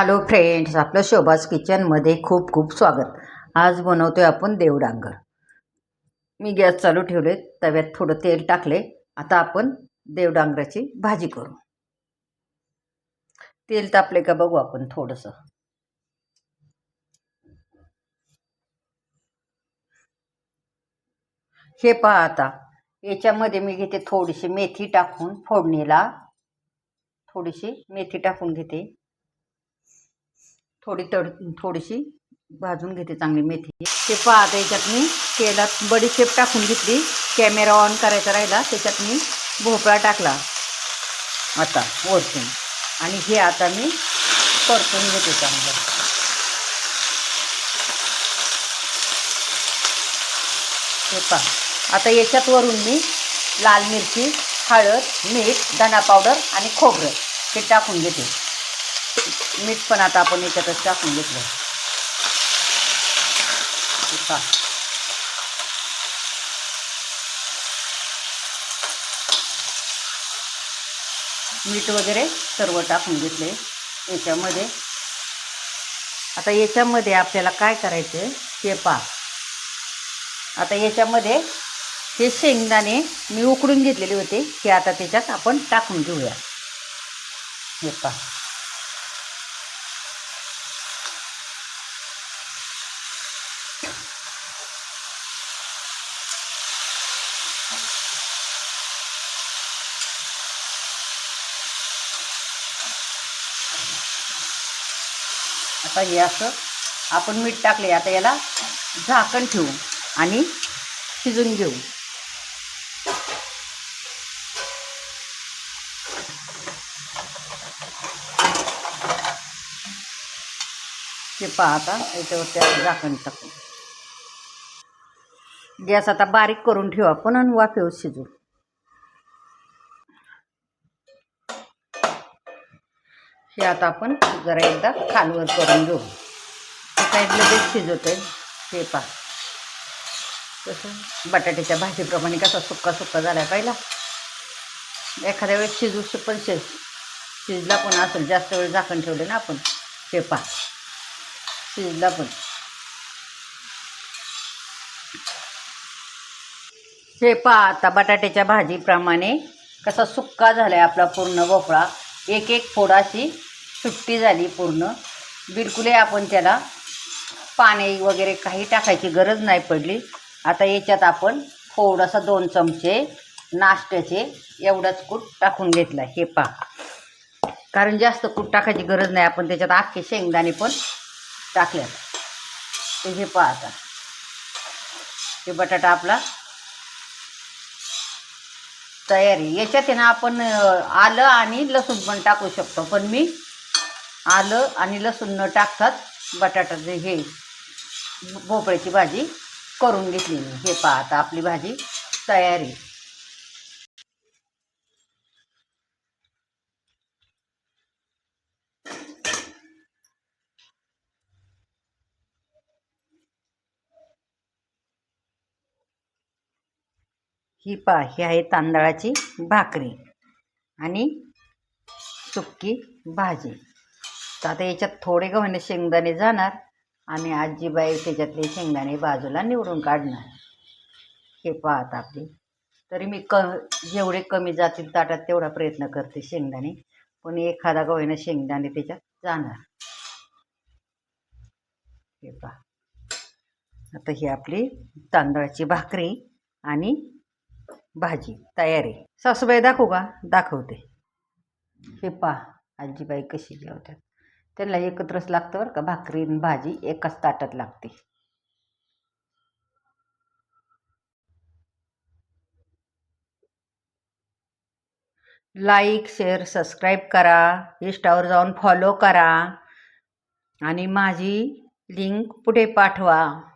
Hello friends आपलं शोभाज किचनमध्ये खूप खूप स्वागत. आज बनवतोय आपण देवडांगर. मी गॅस चालू ठेवले तव्यात थोडं तेल टाकले. आता आपण देवडांगराची भाजी करू. तेल तापले का बघू आपण थोडंसं. हे पहा आता याच्यामध्ये मी घेते थोडीशी मेथी टाकून फोडणीला. थोडीशी मेथी टाकून घेते. थोडी तड थोडीशी भाजून घेते चांगली मेथी. ते पाहता याच्यात मी तेलात बडीशेप टाकून घेतली. कॅमेरा ऑन करायचा राहिला त्याच्यात मी भोपळा टाकला. आता वरतून. आणि हे आता मी परतून घेते चांगलं. हे पहा. आता याच्यात वरून मी लाल मिरची हळद मीठ धना पावडर आणि खोबरं हे टाकून घेते. मीठ पण आता आपण याच्यातच टाकून घेतलं. हे. मीठ वगैरे सर्व टाकून घेतले याच्यामध्ये. आता याच्यामध्ये आपल्याला काय करायचं आहे ते पा आता याच्यामध्ये हे शेंगदाणे मी उकडून घेतलेले होते हे आता त्याच्यात आपण टाकून घेऊया. हे पा आता हे असं आपण मीठ टाकले आता याला झाकण ठेवू आणि शिजून घेऊ. ते पहा आता याच्यावरती आपण झाकण टाकू. गॅस आता बारीक करून ठेवू आपण आणि वाफेवर शिजू. हे आता आपण जरा एकदा खालवर करून घेऊ. साईडला ते शिजवत आहे हे पा कसं बटाट्याच्या भाजीप्रमाणे कसा सुक्का सुक्का झाला पहिला. एखाद्या वेळेस शिजू श- पण शिज शिजला पण असेल जास्त वेळ झाकण ठेवले ना आपण. हे पा शिजला पण. हे पहा आता बटाट्याच्या भाजीप्रमाणे कसा सुक्का झाला आहे आपला पूर्ण भोपळा. एक एक फोडाशी सुट्टी झाली पूर्ण. बिलकुलही आपण त्याला पाणी वगैरे काही टाकायची गरज नाही पडली. आता याच्यात आपण थोडासा दोन चमचे नाश्त्याचे एवढाच कूट टाकून घेतला हे पहा. कारण जास्त कूट टाकायची गरज नाही. आपण त्याच्यात आखे शेंगदाणे पण टाकल्यात ते हे पहा आता. हे बटाटा आपला तयारी. याच्यात आहे ना आपण आलं आणि लसूण पण टाकू शकतो. पण मी आलं आणि लसूण न टाकतात बटाट्याचे हे भोपळ्याची भाजी करून घेतली मी हे पहा आता आपली भाजी तयारी ही पहा ही आहे तांदळाची भाकरी आणि सुक्की भाजी. तर आता याच्यात थोडे गव्हाणे शेंगदाणे जाणार. आणि आजीबाई त्याच्यातले शेंगदाणे बाजूला निवडून काढणार. हे पाहत आपली. तरी मी क जेवढे कमी जातील ताटात तेवढा प्रयत्न करते शेंगदाणे. पण एखादा गव्हाणे शेंगदाणे त्याच्यात जाणार. हे पहा. आता ही आपली तांदळाची भाकरी आणि भाजी तयारी. सासूबाई दाखवू का? दाखवते. हे पहा आजीबाई कशी जेवतात. त्यांना एकत्रच लागतं बरं का भाकरी भाजी एकाच ताटात लागते. लाईक शेअर सबस्क्राईब करा. इंस्टावर जाऊन फॉलो करा. आणि माझी लिंक पुढे पाठवा.